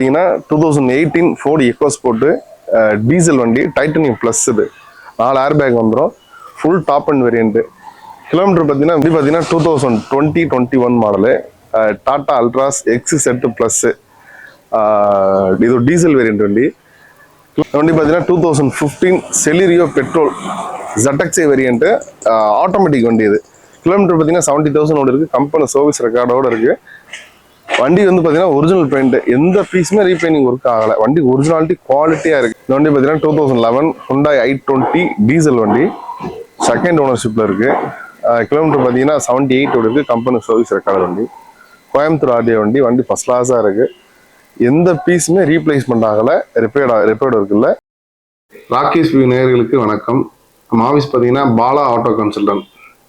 பார்த்தீங்கன்னா two thousand eighteen Ford EcoSport diesel வண்டி titanium plus இது. நாலு ஏர் பேக் வந்துடும் full top and variant kilometre பார்த்தீங்கன்னா இப்படி பார்த்தீங்கன்னா two thousand twenty twenty one model Tata Altroz XZ plus இது டீசல் வேரியண்ட் வண்டி. வண்டி பார்த்தீங்கன்னா two thousand fifteen Celerio petrol ZXi variant automatic வண்டி இது. கிலோமீட்டர் பார்த்தீங்கன்னா செவன்ட்டி தௌசண்டோட இருக்குது கம்பெனி சர்வீஸ் ரெக்கார்டோட இருக்குது வண்டி வந்து பார்த்தீங்கன்னா ஒரிஜினல் பெயிண்ட் எந்த பீஸுமே ரீபெயிண்டிங் ஒர்க் ஆகலை. வண்டி ஒரிஜினாலிட்டி குவாலிட்டியாக இருக்குது இந்த வண்டி பார்த்தீங்கன்னா two thousand eleven Hyundai i twenty diesel வண்டி. செகண்ட் ஓனர்ஷிப்பில் இருக்குது கிலோமீட்டர் பார்த்தீங்கன்னா செவன்ட்டி எயிட் இருக்குது கம்பெனி சர்வீஸ் ரெக்கார்டு வண்டி. கோயம்புத்தூர் ஆர்டிஓ வண்டி. வண்டி ஃபஸ்ட் கிளாஸாக இருக்குது எந்த பீஸுமே ரீப்ளேஸ்மெண்ட் ஆகலை. ரிப்பேர்ட் ரிப்பேர்டு இருக்குல்ல ராகேஷ் வியூ நேயர்களுக்கு வணக்கம். நம்ம ஆஃபீஸ் பார்த்தீங்கன்னா பாலா ஆட்டோ கன்சல்டன்ட்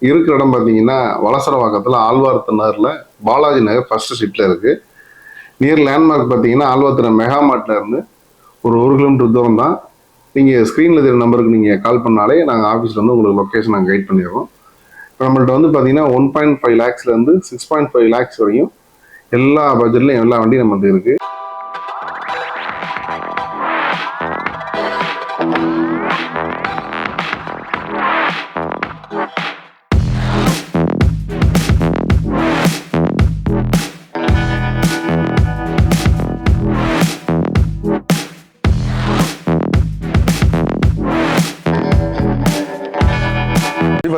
இருக்கிற இடம் பார்த்தீங்கன்னா வலசரவாக்கத்தில் ஆழ்வார்த்த நகரில் பாலாஜி நகர் ஃபர்ஸ்ட் சீட்டில் இருக்குது நியர் லேண்ட்மார்க் பார்த்தீங்கன்னா ஆழ்வார்த்த மெகா மார்ட்ல இருந்து ஒரு ஒரு கிலோமீட்டர் தூரம் தான். நீங்கள் ஸ்க்ரீனில் இருக்கிற நம்பருக்கு நீங்கள் கால் பண்ணாலே நாங்கள் ஆஃபீஸில் வந்து உங்களுக்கு லொக்கேஷன் நாங்கள் கைட் பண்ணிடுறோம். இப்போ நம்மள்ட்ட வந்து பார்த்தீங்கன்னா ஒன் பாயிண்ட் ஃபைவ் லேக்ஸ்லேருந்து சிக்ஸ் பாயிண்ட் ஃபைவ் லேக்ஸ் வரையும் எல்லா பட்ஜெட்லையும் எல்லா வண்டியும் நம்மள்ட்ட இருக்குது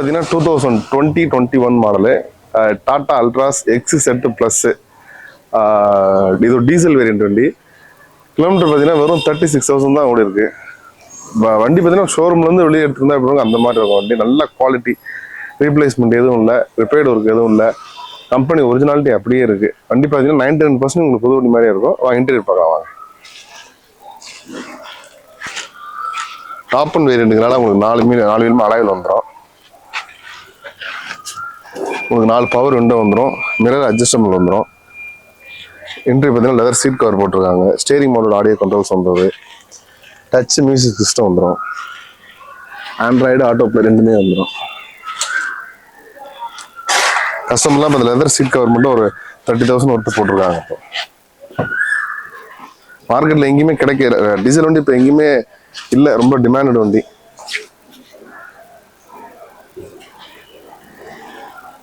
பார்த்தீங்கன்னா two thousand twenty twenty one model Tata Altroz XZ plus இது டீசல் வேரியன்ட் வண்டி. கிலோமீட்டர் பார்த்தீங்கன்னா வெறும் தேர்ட்டி சிக்ஸ் தௌசண்ட் தான் ஓடி இருக்கு. வண்டி பார்த்தீங்கன்னா ஷோரூம்லேருந்து வெளியே எடுத்துருந்தா எப்படி அந்த மாதிரி இருக்கும் வண்டி. நல்ல குவாலிட்டி ரீப்ளேஸ்மெண்ட் எதுவும் இல்லை. ரிப்பேர்டு ஒர்க் எதுவும் இல்லை. கம்பெனி ஒரிஜினாலிட்டி அப்படியே இருக்குது வண்டி பார்த்தீங்கன்னா நைன்டி நைன் பர்சன்ட் உங்களுக்கு புது வண்டி மாதிரியே இருக்கும். வாங்க இன்டீரியர் பார்க்கலாம் வாங்க. டாப் அண்ட் வேரியண்ட்டுங்கனால உங்களுக்கு நாலு மீன் நாலு மீன் அலைவில் வந்துடும் உங்களுக்கு நாலு பவர் விண்டோ வந்துடும் மிரர் அட்ஜஸ்டபிள் வந்துடும் இன்ட்ரி பார்த்தீங்கன்னா லெதர் சீட் கவர் போட்டிருக்காங்க. ஸ்டேரிங் மோடோட ஆடியோ கண்ட்ரோல்ஸ் வந்துடுது டச் மியூசிக் சிஸ்டம் வந்துடும் ஆண்ட்ராய்டு ஆட்டோ பிளே ரெண்டுமே வந்துடும் கஸ்டமர்லாம் இப்போ லெதர் சீட் கவர் மட்டும் ஒரு தேர்ட்டி தௌசண்ட் ஒர்த்து போட்டிருக்காங்க இப்போ. மார்க்கெட்டில் எங்கேயுமே கிடைக்கல. டீசல் வண்டி இப்போ எங்கேயுமே இல்லை. ரொம்ப டிமாண்டட் வண்டி.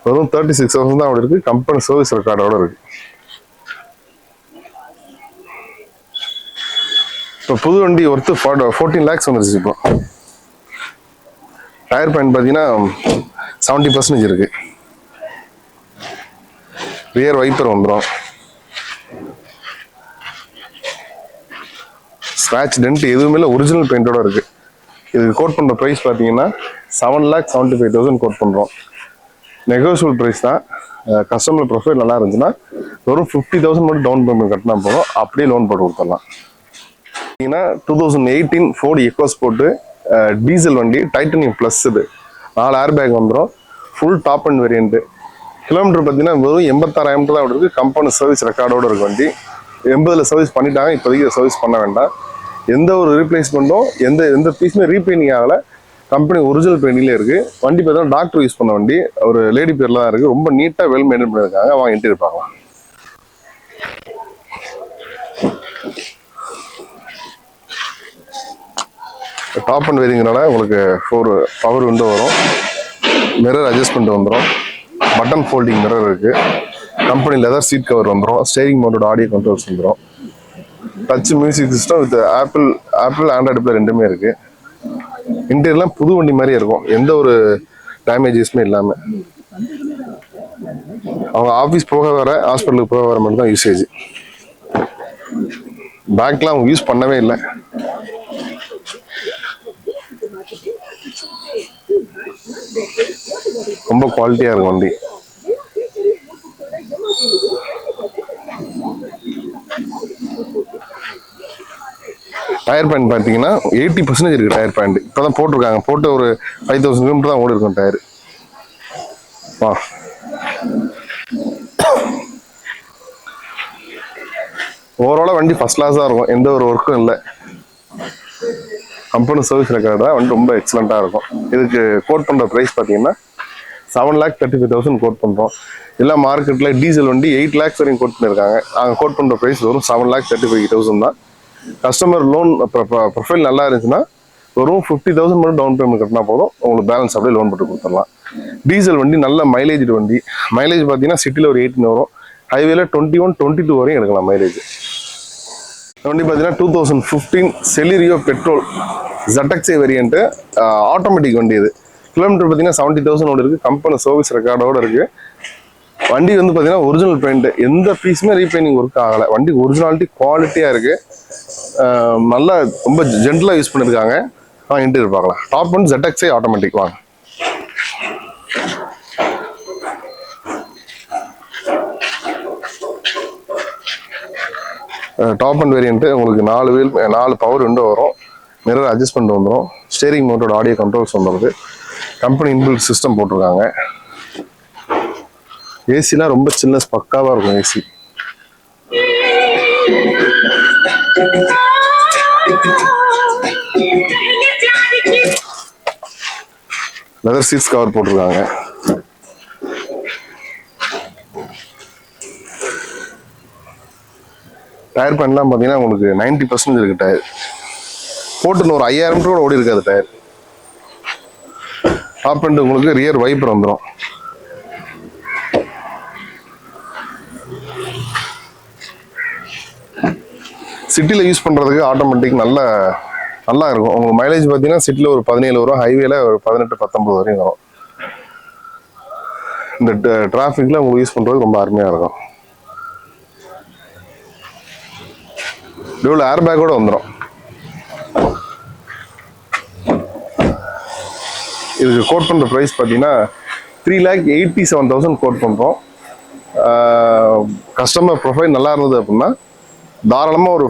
வெறும் தேர்ட்டி சிக்ஸ் தௌசண்ட் தான் அப்படி இருக்கு கம்பெனி சர்வீஸ் ரெக்கார்டோட இருக்கு. இப்போ புது வண்டி ஒர்த்து ஃபோர்டீன் லேக்ஸ் வந்துருச்சு இப்போ. டயர் பாயிண்ட் பார்த்தீங்கன்னா செவன்ட்டி பர்சன்டேஜ் இருக்கு. ரியர் வைப்பர் வந்துடும் ஸ்க்ராச் டென்ட் எதுவுமே இல்லை ஒரிஜினல் பெயிண்டோட இருக்கு. இதுக்கு கோட் பண்ணுற ப்ரைஸ் பார்த்தீங்கன்னா seven lakh seventy five thousand quote பண்ணுறோம் நெகோசியபிள் ப்ரைஸ் தான். கஸ்டமர் ப்ரொஃபைல் நல்லா இருந்துச்சுன்னா வெறும் ஃபிஃப்டி தௌசண்ட் மட்டும் டவுன் பேமெண்ட் கட்டினா போதும். அப்படியே லோன் போட்டு கொடுத்துடலாம். பார்த்தீங்கன்னா two thousand eighteen Ford EcoSport diesel வண்டி டைட்டனியம் ப்ளஸ் இது. நாலு ஏர் பேக் வந்துடும் full top and variant kilometre பார்த்தீங்கன்னா வெறும் எண்பத்தாறாயிரம் தான் இருக்குது கம்பெனி சர்வீஸ் ரெக்கார்டோட இருக்கு வண்டி. எண்பதில் சர்வீஸ் பண்ணிட்டாங்க. இப்போதைக்கு சர்வீஸ் பண்ண வேண்டாம். எந்த ஒரு ரீப்ளேஸ்மெண்ட்டும் எந்த எந்த பீஸுமே ரீபெயிண்டிங் ஆகலை. கம்பெனி ஒரிஜினல் பெயிண்டிங்லேயே இருக்கு. வண்டி பார்த்தீங்கன்னா டாக்டர் யூஸ் பண்ண வண்டி. ஒரு லேடி பேர்ல தான் இருக்கு. ரொம்ப நீட்டாக வெல் மெயின்டைன் பண்ணியிருக்காங்க வாங்க இன்டீரியர் பார்க்கலாம். டாப் அண்ட் வேரிங்கிறனால உங்களுக்கு ஃபோர் பவர் விண்டோ வரும். மிரர் அட்ஜஸ்ட்மெண்ட் வந்துடும் பட்டன் ஃபோல்டிங் மிரர் இருக்கு. கம்பெனி லெதர் சீட் கவர் வந்துடும் ஸ்டேரிங் மோட்டோட ஆடியோ கண்ட்ரோல்ஸ் வந்துடும் touch music system with Apple Apple Android play ரெண்டுமே இருக்குது இன்டீரியர்லாம் புது வண்டி மாதிரியே இருக்கும். எந்த ஒரு டேமேஜஸுமே இல்லாமல் அவங்க ஆஃபீஸ் போக வர ஹாஸ்பிட்டலுக்கு போக வர மட்டும் தான் யூசேஜ் பேக்லாம் அவங்க யூஸ் பண்ணவே இல்லை. ரொம்ப குவாலிட்டியாக இருக்கும் வண்டி. டயர் பேண்ட் பார்த்தீங்கன்னா எயிட்டி பர்சன்டேஜ் இருக்கு டயர் பேண்ட் இப்போ தான் போட்டிருக்காங்க. போட்டு ஒரு ஃபைவ் தௌசண்ட் கிலோமீட்டர் தான் ஓடி இருக்கும் டயர் வா. ஓவராலாக வண்டி ஃபஸ்ட் கிளாஸாக இருக்கும். எந்த ஒரு ஒர்க்கும் இல்லை. கம்பெனி சர்வீஸ் ரெக்கார்டாக வண்டி ரொம்ப எக்ஸலண்ட்டாக இருக்கும். இதுக்கு கோட் பண்ணுற ப்ரைஸ் பார்த்தீங்கன்னா seven lakh thirty five thousand quote பண்ணுறோம் எல்லா மார்க்கெட்டில் டீசல் வண்டி எயிட் லேக்ஸ் வரைக்கும் கோட் பண்ணியிருக்காங்க நாங்கள் கோட் பண்ணுற ப்ரைஸ் வரும் seven lakh thirty five thousand தான். கஸ்டமர் லோன் ப்ரொஃபைல் நல்லா இருந்துச்சுன்னா வெறும் ஃபிஃப்டி தௌசண்ட் மட்டும் டவுன் பேமெண்ட் கட்டினா போதும் உங்களுக்கு பேலன்ஸ் அப்படியே லோன் போட்டு கொடுத்துடலாம். டீசல் வண்டி நல்ல மைலேஜ் வண்டி. மைலேஜ் பார்த்தீங்கன்னா சிட்டியில் ஒரு எயிட்டின் வரும். ஹைவேல டுவெண்ட்டி ஒன் டுவெண்ட்டி டூ வரையும் எடுக்கலாம் மைலேஜ் வண்டி பார்த்தீங்கன்னா two thousand fifteen Celerio petrol ZXi variant automatic வண்டி இது. கிலோமீட்டர் பார்த்தீங்கன்னா செவன்ட்டி தௌசண்ட் இருக்குது கம்பெனி சர்வீஸ் ரெக்கார்டோட இருக்குது வண்டி வந்து பார்த்தீங்கன்னா ஒரிஜினல் பெயிண்ட் எந்த பீஸுமே ரீபெயிண்டிங் ஒர்க் ஆகலை. வண்டி ஒரிஜினாலிட்டி குவாலிட்டியாக இருக்குது நல்லா ரொம்ப ஜென்டலாக யூஸ் பண்ணியிருக்காங்க வாங்க இன்டீரியர் பார்க்கலாம். டாப் ஒன் ZXi ஆட்டோமேட்டிக் வாங்க. டாப் அண்ட் வேரியண்ட்டு உங்களுக்கு நாலு வீல் நாலு பவர் விண்டோ வரும். மிரர் அட்ஜஸ்ட்மெண்ட் வந்துடும் ஸ்டேரிங் மோட்டோட ஆடியோ கண்ட்ரோல்ஸ் வந்துடுது கம்பெனி இன்பில்ட் சிஸ்டம் போட்டிருக்காங்க. ஏசிலாம் ரொம்ப சின்ன பக்காவாக இருக்கும் ஏசி லெதர் சீட்ஸ் கவர் போட்டிருக்காங்க. டயர் பேன்லாம் பார்த்தீங்கன்னா உங்களுக்கு நைன்டி பர்சன்டேஜ் இருக்கு டயர் போட்டுன்னு ஒரு ஐயாயிரம் கூட ஓடி இருக்காது டயர் டாப் அண்ட் உங்களுக்கு ரியர் வைப்பர் வந்துடும் சிட்டியில் யூஸ் பண்ணுறதுக்கு ஆட்டோமேட்டிக் நல்ல நல்லா இருக்கும். உங்களுக்கு மைலேஜ் பார்த்தீங்கன்னா சிட்டியில் ஒரு பதினேழு வரும் ஹைவேல ஒரு பதினெட்டு பத்தொம்பது வரையும் வரும். இந்த டிராஃபிக்கில் உங்களுக்கு யூஸ் பண்ணுறது ரொம்ப அருமையாக இருக்கும். இவ்வளோ ஏர் பேக்கோட வந்துடும் இதுக்கு கோட் பண்ணுற ப்ரைஸ் பார்த்தீங்கன்னா three lakh eighty seven thousand quote பண்ணுறோம் கஸ்டமர் ப்ரொஃபைல் நல்லா இருந்தது அப்படின்னா தாராளமாக ஒரு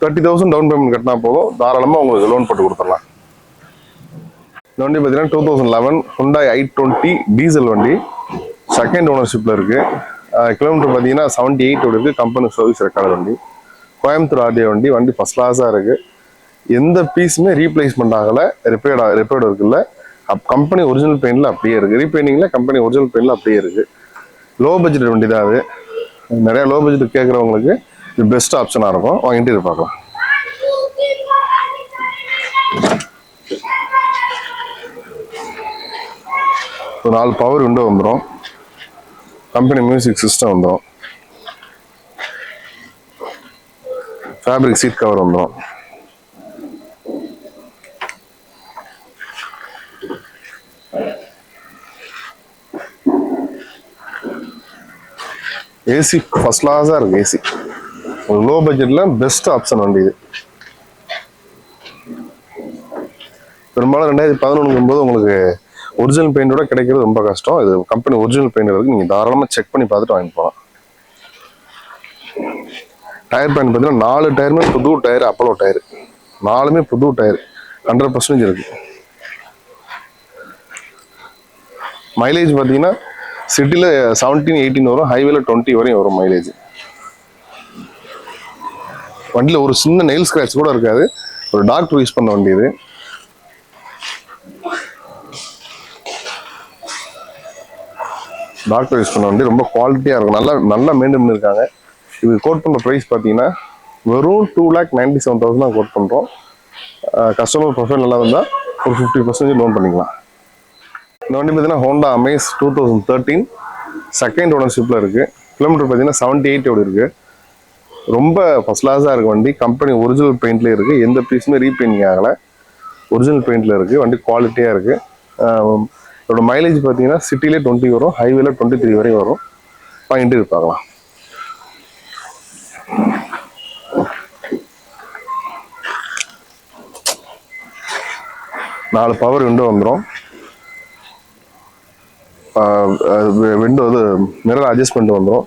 தேர்ட்டி தௌசண்ட் டவுன் பேமெண்ட் கட்டினா போதும். தாராளமாக உங்களுக்கு லோன் போட்டு கொடுத்துடலாம். இந்த வண்டி பார்த்தீங்கன்னா two thousand eleven Hyundai i twenty diesel வண்டி. செகண்ட் ஓனர்ஷிப்பில் இருக்குது கிலோமீட்டர் பார்த்தீங்கன்னா செவன்ட்டி எயிட் இருக்குது கம்பெனி சர்வீஸ் ரெக்கார்டு வண்டி. கோயம்புத்தூர் ஆர்டிஓ வண்டி. வண்டி ஃபஸ்ட் கிளாஸாக இருக்குது எந்த பீஸுமே ரீப்ளேஸ்மெண்ட் ஆகலை. ரிப்பேர்ட் ரிப்பேர்டு இருக்குல்ல அப் கம்பெனி ஒரிஜினல் பெயிண்டில் அப்படியே இருக்குது ரீபெயிண்டிங்கில் கம்பெனி ஒரிஜினல் பெயிண்டில் அப்படியே இருக்குது லோ பட்ஜெட் வண்டி தான் அது. நிறையா லோ பட்ஜெட் கேட்குறவங்களுக்கு இது பெஸ்ட் ஆப்ஷனாக இருக்கும். வாங்கிட்டு இது பார்க்கலாம். ஒரு நாலு பவர் விண்டோ வந்துடும் கம்பெனி மியூசிக் சிஸ்டம் வந்துடும் ஃபேப்ரிக் சீட் கவர் வந்துடும் ஏசி ஃபர்ஸ்ட் கிளாஸாக இருக்குது ஏசி ஒரு லோ பட்ஜெட்டில் பெஸ்ட் ஆப்ஷன் வண்டி இது. பெரும்பாலும் ரெண்டாயிரத்தி பதினொன்றுங்கும் போது உங்களுக்கு ஒரிஜினல் பெயிண்டோட கிடைக்கிறது ரொம்ப கஷ்டம். இது கம்பெனி ஒரிஜினல் பெயிண்ட் இருக்கு நீங்கள் தாராளமாக செக் பண்ணி பார்த்துட்டு வாங்கி போகலாம் டயர் பேண்ட் பார்த்தீங்கன்னா நாலு டயருமே புது டயர் அப்பலோ டயர் நாலுமே புது டயர் ஹண்ட்ரட் பர்சன்டேஜ் இருக்கு. மைலேஜ் பார்த்தீங்கன்னா சிட்டியில் செவன்டீன் எயிட்டீன் வரும் ஹைவேல டுவெண்ட்டி வரையும் வரும் மைலேஜ் வண்டியில் ஒரு சின்ன நெயில் ஸ்க்ராட்ச் கூட இருக்காது. ஒரு டாக்டர் யூஸ் பண்ண வண்டி இது. டாக்டர் யூஸ் பண்ண வண்டி ரொம்ப குவாலிட்டியாக இருக்கும். நல்லா நல்லா மெயின்டைன் பண்ணியிருக்காங்க இது கோட் பண்ணுற ப்ரைஸ் பார்த்தீங்கன்னா வெறும் two lakh ninety seven thousand தான் கோட் பண்ணுறோம் கஸ்டமர் ப்ரொஃபைல் நல்லா இருந்தால் ஒரு ஃபிஃப்டி பர்சன்டேஜ் லோன் பண்ணிக்கலாம். இந்த வண்டி பார்த்தீங்கன்னா Honda Amaze two thousand thirteen second ஓனர்ஷிப்பில் இருக்குது கிலோமீட்டர் பார்த்தீங்கன்னா செவன்ட்டி எயிட் ஓடி இருக்குது ரொம்ப ஃபஸ்ட் கிளாஸாக இருக்குது வண்டி கம்பெனி ஒரிஜினல் பெயிண்ட்லேயே இருக்குது எந்த பீஸுமே ரீபெயிண்டிங் ஆகலை. ஒரிஜினல் பெயிண்டில் இருக்குது வண்டி குவாலிட்டியாக இருக்குது இதோட மைலேஜ் பார்த்தீங்கன்னா சிட்டிலே டுவெண்ட்டி வரும் ஹைவேல டுவெண்ட்டி த்ரீ வரையும் வரும். வாங்கிட்டு இருப்பாங்களாம் நாலு பவர் விண்டோ வந்துடும் விண்டோ இது மிரர் அட்ஜஸ்ட்மெண்ட் வந்துடும்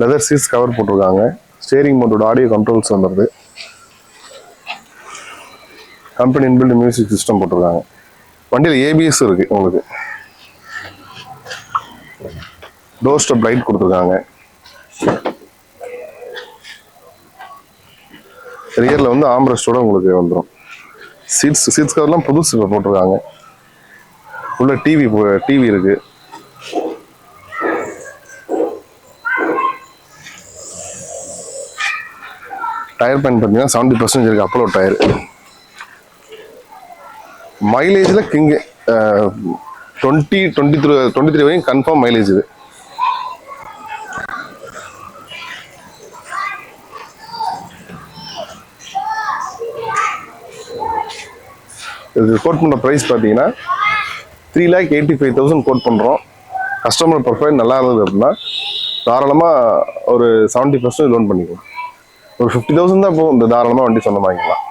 லெதர் சீட்ஸ் கவர் போட்டிருக்காங்க. ஸ்டேரிங் மோட்டோட ஆடியோ கண்ட்ரோல்ஸ் வந்துடுது கம்பெனி இன்பில்ட் மியூசிக் சிஸ்டம் போட்டிருக்காங்க. வண்டியில் ஏபிஎஸ் இருக்கு உங்களுக்கு. டோர் ஸ்டெப் லைட் கொடுத்துருக்காங்க. ரியரில் வந்து ஆம்ரஸ்டோட உங்களுக்கு வந்துடும் சீட்ஸ் சீட்ஸ் கவர்லாம் புதுசு போட்டிருக்காங்க. உள்ள டிவி டிவி இருக்குது டயர் பயன் பார்த்தீங்கன்னா செவன்ட்டி பர்சன்டேஜ் இருக்குது Apollo tyre மைலேஜில் king twenty twenty three twenty three வரைக்கும் கன்ஃபார்ம் மைலேஜ் இது. இது கோட் பண்ணுற ப்ரைஸ் பார்த்தீங்கன்னா three lakh eighty five thousand quote பண்ணுறோம் கஸ்டமர் ப்ரொஃபைல் நல்லா இருந்தது அப்படின்னா தாராளமாக ஒரு செவன்ட்டி பர்சன்ட் லோன் பண்ணிக்கலாம். ஒரு ஃபிஃப்டி தௌசண்ட் தான் போகும் இந்த தாராளமாக வண்டி சொந்தமாக்கிக்கலாம்